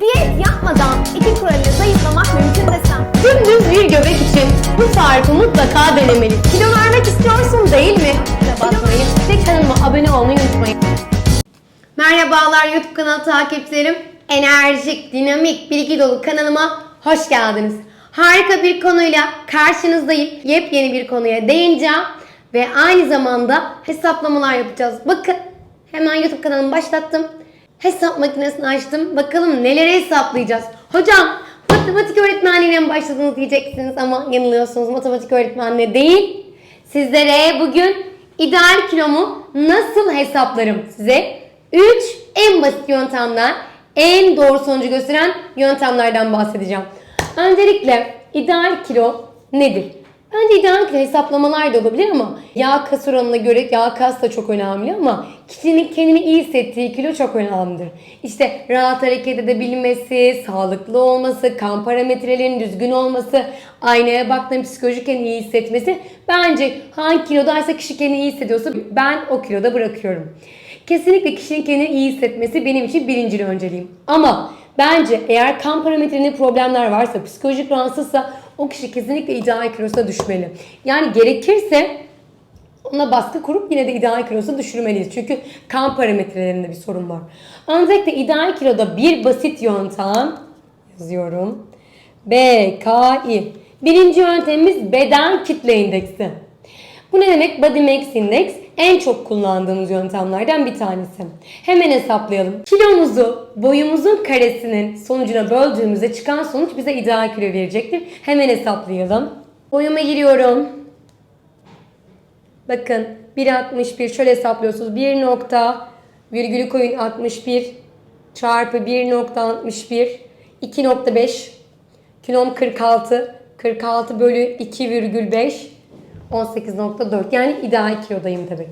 Diyet yapmadan iki kuralıyla zayıflamak mümkün desem. Dümdüz bir göbek için bu tarifi mutlaka denemeli. Kilo vermek istiyorsun değil mi? Ve bakmayı ve kanalıma abone olmayı unutmayın. Merhabalar YouTube kanalı takipçilerim. Enerjik, dinamik, bilgi dolu kanalıma hoş geldiniz. Harika bir konuyla karşınızdayım. Yepyeni bir konuya değineceğim. Ve aynı zamanda hesaplamalar yapacağız. Bakın hemen YouTube kanalımı başlattım. Hesap makinesini açtım. Bakalım neleri hesaplayacağız. Hocam matematik öğretmenliğine mi başladınız diyeceksiniz ama yanılıyorsunuz. Matematik öğretmenliğine değil. Sizlere bugün ideal kilomu nasıl hesaplarım size 3 en basit yöntemden en doğru sonucu gösteren yöntemlerden bahsedeceğim. Öncelikle ideal kilo nedir? Bence ideal hesaplamalar da olabilir ama yağ kas oranına göre yağ kas da çok önemli ama kişinin kendini iyi hissettiği kilo çok önemlidir. İşte rahat hareket edebilmesi, sağlıklı olması, kan parametrelerinin düzgün olması, aynaya baktığında psikolojik kendini iyi hissetmesi bence hangi kilodaysa kişi kendini iyi hissediyorsa ben o kiloda bırakıyorum. Kesinlikle kişinin kendini iyi hissetmesi benim için birinci önceliğim. Ama bence eğer kan parametrelerinde problemler varsa, psikolojik rahatsızsa o kişi kesinlikle ideal kilosuna düşmeli. Yani gerekirse ona baskı kurup yine de ideal kilosuna düşürmeliyiz. Çünkü kan parametrelerinde bir sorun var. Öncelikle ideal kiloda bir basit yöntem yazıyorum. BKI. Birinci yöntemimiz beden kitle indeksi. Bu ne demek? Body Mass Index en çok kullandığımız yöntemlerden bir tanesi. Hemen hesaplayalım. Kilomuzu boyumuzun karesinin sonucuna böldüğümüzde çıkan sonuç bize ideal kilo verecektir. Hemen hesaplayalım. Boyuma giriyorum. Bakın 1.61 şöyle hesaplıyorsunuz. 1 nokta virgülü koyun 61 çarpı 1.61 2.5 kilom 46 46 bölü 2,5 18.4 yani ideal kilodayım demek.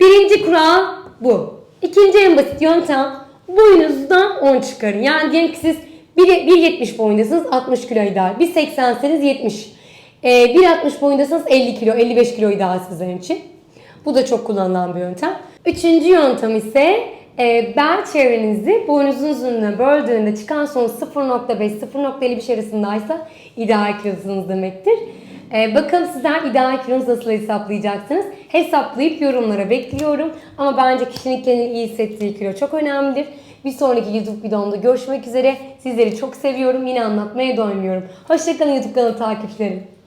Birinci kural bu. İkinci en basit yöntem boyunuzdan 10 çıkarın. Yani diyelim ki siz 1 1.70 boyundasınız 60 kilo ideal. 1.80'seniz 70. Ee, 1.60 boyundasınız 50 kilo 55 kilo ideal sizin için. Bu da çok kullanılan bir yöntem. Üçüncü yöntem ise e, bel çevrenizi boynuzun uzunluğuna böldüğünde çıkan sonuç 0.5-0.55 arasındaysa ideal kilosunuz demektir. E, bakalım sizler ideal kilonuzu nasıl hesaplayacaksınız? Hesaplayıp yorumlara bekliyorum. Ama bence kişinin kendini iyi hissettiği kilo çok önemlidir. Bir sonraki YouTube videomda görüşmek üzere. Sizleri çok seviyorum. Yine anlatmaya doymuyorum. Hoşçakalın YouTube kanalı takipçilerim.